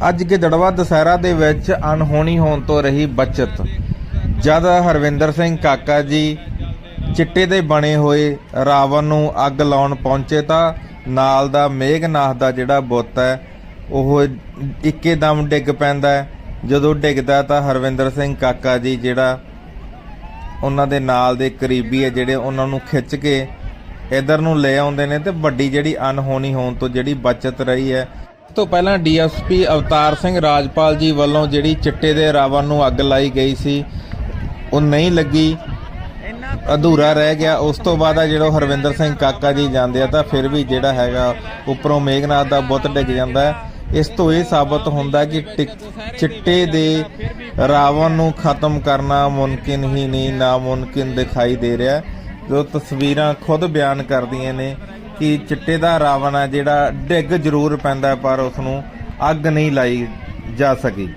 ਅੱਜ ਗਿੱਦੜਵਾ ਦੁਸਹਿਰਾ ਦੇ ਵਿੱਚ ਅਣਹੋਣੀ ਹੋਣ ਤੋਂ ਰਹੀ ਬਚਤ। ਜਦ ਹਰਵਿੰਦਰ ਸਿੰਘ ਕਾਕਾ ਜੀ ਚਿੱਟੇ ਦੇ ਬਣੇ ਹੋਏ ਰਾਵਣ ਨੂੰ ਅੱਗ ਲਾਉਣ ਪਹੁੰਚੇ ਤਾਂ ਨਾਲ ਦਾ ਮੇਘਨਾਥ ਦਾ ਜਿਹੜਾ ਬੁੱਤ ਹੈ, ਉਹ ਇੱਕੇ ਦਮ ਡਿੱਗ ਪੈਂਦਾ ਹੈ। ਜਦੋਂ ਡਿੱਗਦਾ ਤਾਂ ਹਰਵਿੰਦਰ ਸਿੰਘ ਕਾਕਾ ਜੀ ਜਿਹੜਾ ਉਹਨਾਂ ਦੇ ਨਾਲ ਦੇ ਕਰੀਬੀ ਹੈ, ਜਿਹੜੇ ਉਹਨਾਂ ਨੂੰ ਖਿੱਚ ਕੇ ਇਧਰ ਨੂੰ ਲੈ ਆਉਂਦੇ ਨੇ ਤੇ ਵੱਡੀ ਜਿਹੜੀ ਅਨਹੋਣੀ ਹੋਣ ਤੋਂ ਜਿਹੜੀ ਬਚਤ ਰਹੀ ਹੈ ਤੋਂ ਪਹਿਲਾਂ ਡੀਐਸਪੀ ਅਵਤਾਰ ਸਿੰਘ ਰਾਜਪਾਲ ਜੀ ਵੱਲੋਂ ਜਿਹੜੀ ਚਿੱਟੇ ਦੇ ਰਾਵਣ ਨੂੰ ਅੱਗ ਲਾਈ ਗਈ ਸੀ ਉਹ ਨਹੀਂ ਲੱਗੀ। ਅਧੂਰਾ ਰਹਿ ਗਿਆ। ਉਸ ਤੋਂ ਬਾਅਦ ਆ ਜਿਹੜਾ ਹਰਵਿੰਦਰ ਸਿੰਘ ਕਾਕਾ ਜੀ ਜਾਂਦੇ ਆ ਤਾਂ ਫਿਰ ਵੀ ਜਿਹੜਾ ਹੈਗਾ ਉੱਪਰੋਂ ਮੇਘਨਾਥ ਦਾ ਬੁੱਤ ਡਿੱਗ ਜਾਂਦਾ ਇਸ ਤੋਂ ਇਹ ਸਾਬਤ ਹੁੰਦਾ ਕਿ ਚਿੱਟੇ ਦੇ ਰਾਵਣ ਨੂੰ ਖਤਮ ਕਰਨਾ ਮੁਮਕਿਨ ਹੀ ਨਹੀਂ ਨਾਮੁਮਕਿਨ ਦਿਖਾਈ ਦੇ ਰਿਹਾ। ਜੋ ਤਸਵੀਰਾਂ ਖੁਦ ਬਿਆਨ ਕਰਦੀਆਂ ਨੇ ਕਿ ਚਿੱਟੇ ਦਾ ਰਾਵਣ ਹੈ ਜਿਹੜਾ ਡਿੱਗ ਜ਼ਰੂਰ ਪੈਂਦਾ ਪਰ ਉਸ ਨੂੰ ਅੱਗ ਨਹੀਂ ਲਾਈ ਜਾ ਸਕੀ।